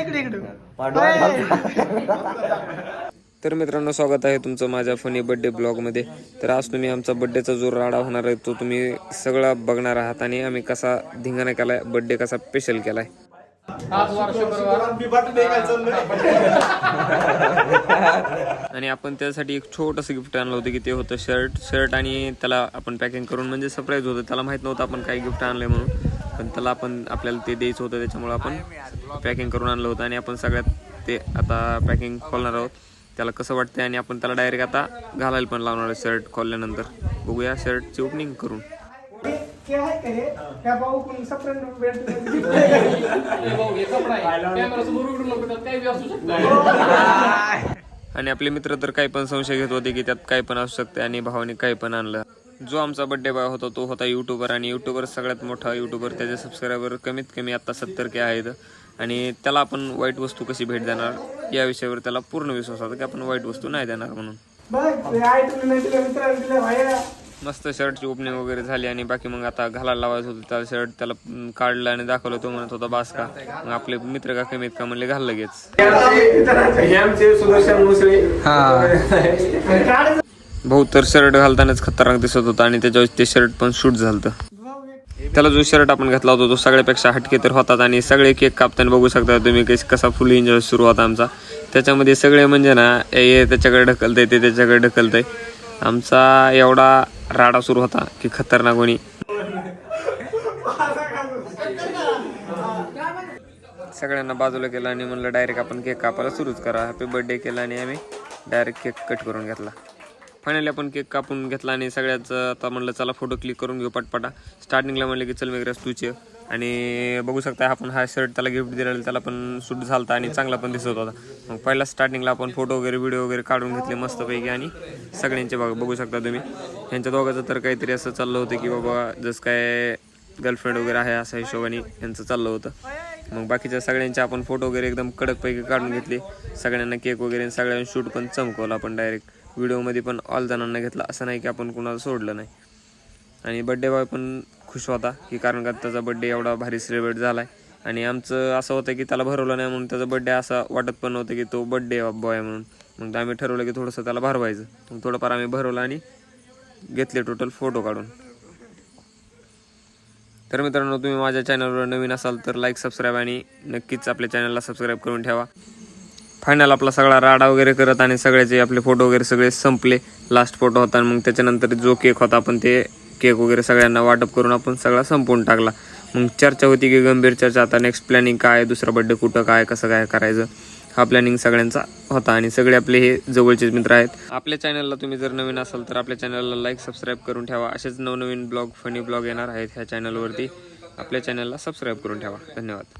इकडे इकडे. तर मित्रांनो स्वागत आहे तुमचं माझ्या फनी बर्थडे ब्लॉगमध्ये तर आज तुम्ही आमचा बर्थडेचा जो राडा होणार आहे तो तुम्ही सगळा बघणार आहात आणि आम्ही कसा धिंगाणा केलाय बर्थडे कसा स्पेशल केलाय. आणि आपण त्यासाठी एक छोटंसं गिफ्ट आणलं होतं की ते होतं शर्ट शर्ट आणि त्याला आपण पॅकिंग करून म्हणजे सरप्राईज होतं. त्याला माहीत नव्हतं आपण काही गिफ्ट आणलंय म्हणून. पण त्याला आपण आपल्याला ते द्यायचं होतं त्याच्यामुळे आपण पॅकिंग करून आणलं होतं आणि आपण सगळ्यात ते आता पॅकिंग खोलणार आहोत. त्याला कसं वाटतंय आणि आपण त्याला डायरेक्ट आता घालायला पण लावणार आहे शर्ट खोलल्यानंतर. बघूया शर्टची ओपनिंग करून. आणि आपले मित्र तर काही पण संशय घेत होते की त्यात काही पण असू शकते आणि भावाने काही पण आणलं. जो आमचा बर्थडे बॉय होता तो होता युट्यूबर आणि युट्यूबर सगळ्यात मोठा युट्यूबर त्याचे सबस्क्रायबर कमीत कमी आता सत्तर के आहेत. आणि त्याला आपण वाईट वस्तू कशी भेट देणार? या विषयावर त्याला पूर्ण विश्वास होता की आपण वाईट वस्तू नाही देणार म्हणून. मस्त शर्टची ओपनिंग वगैरे झाली आणि बाकी मग आता घालायला लावायचं होतं त्याला शर्ट त्याला काढलं आणि दाखवलं तो म्हणत होता बास का. मग आपले मित्र का कमीत का म्हणले घाल लगेच. भाऊ तर शर्ट घालतानाच खतरनाक दिसत होता आणि त्याच्यावर ते शर्ट पण शूट झालं त्याला जो शर्ट आपण घेतला होता तो सगळ्यापेक्षा हटके तर होतात आणि सगळे केक कापताना बघू शकता तुम्ही कस कसा फुल एन्जॉय सुरू होता आमचा. त्याच्यामध्ये सगळे म्हणजे ना हे त्याच्याकडे ढकलतंय ते त्याच्याकडे ढकलतंय. आमचा एवढा राडा सुरू होता की खतरनाक कोणी. सगळ्यांना बाजूला केलं आणि म्हणलं डायरेक्ट आपण केक कापायला सुरूच करा. हॅपी बर्थडे केला आणि आम्ही डायरेक्ट केक कट करून घेतला. फायनली आपण केक कापून घेतला आणि सगळ्याच आता म्हणलं चला फोटो क्लिक करून घेऊ पटपटा. स्टार्टिंगला म्हणलं की चल मेघराज तूचे आणि बघू शकता आपण हा शर्ट त्याला गिफ्ट दिलेला त्याला पण सूट झालता आणि चांगला पण दिसत होता. मग पहिला स्टार्टिंगला आपण फोटो वगैरे व्हिडिओ वगैरे काढून घेतले मस्तपैकी आणि सगळ्यांचे बघ बघू शकता तुम्ही. ह्यांच्या दोघांचं तर काहीतरी असं चाललं होतं की बाबा जसं काय गर्लफ्रेंड वगैरे आहे असा हिशोबाने यांचं चाललं होतं. मग बाकीच्या सगळ्यांचे आपण फोटो वगैरे एकदम कडकपैकी काढून घेतले. सगळ्यांना केक वगैरे सगळ्यांना शूट पण चमकवलं आपण डायरेक्ट व्हिडिओमध्ये पण ऑल जणांना घेतला. असं नाही की आपण कुणाला सोडलं नाही. आणि बड्डे बॉय पण खुश होता की कारण का त्याचा बड्डे एवढा भारी सेलिब्रेट झाला आहे आणि आमचं असं होतं की त्याला भरवलं नाही म्हणून त्याचा बड्डे असा वाटत पण नव्हतं की तो बड्डे बॉय म्हणून. मग आम्ही ठरवलं की थोडंसं त्याला भरवायचं. मग थोडंफार आम्ही भरवलं आणि घेतले टोटल फोटो काढून. तर मित्रांनो तुम्ही माझ्या चॅनलवर नवीन असाल तर लाईक सबस्क्राईब आणि नक्कीच आपल्या चॅनलला सबस्क्राईब करून ठेवा. फायनल आपला सगळा राडा वगैरे करत आणि सगळ्याचे आपले फोटो वगैरे सगळे संपले. लास्ट फोटो होता आणि मग त्याच्यानंतर जो केक होता आपण ते केक वगैरे सगळ्यांना वाटप करून आपण सगळा संपवून टाकला. मग चर्चा होती की गंभीर चर्चा आता नेक्स्ट प्लॅनिंग काय दुसरा बड्डे कुठं काय कसं काय करायचं? हा प्लॅनिंग सगळ्यांचा होता आणि सगळे आपले हे जवळचेच मित्र आहेत आपल्या चॅनलला तुम्ही जर नवीन असाल तर आपल्या चॅनलला लाईक सबस्क्राईब करून ठेवा. असेच नवनवीन ब्लॉग फनी ब्लॉग येणार आहेत ह्या चॅनलवरती आपल्या चॅनलला सबस्क्राईब करून ठेवा. धन्यवाद.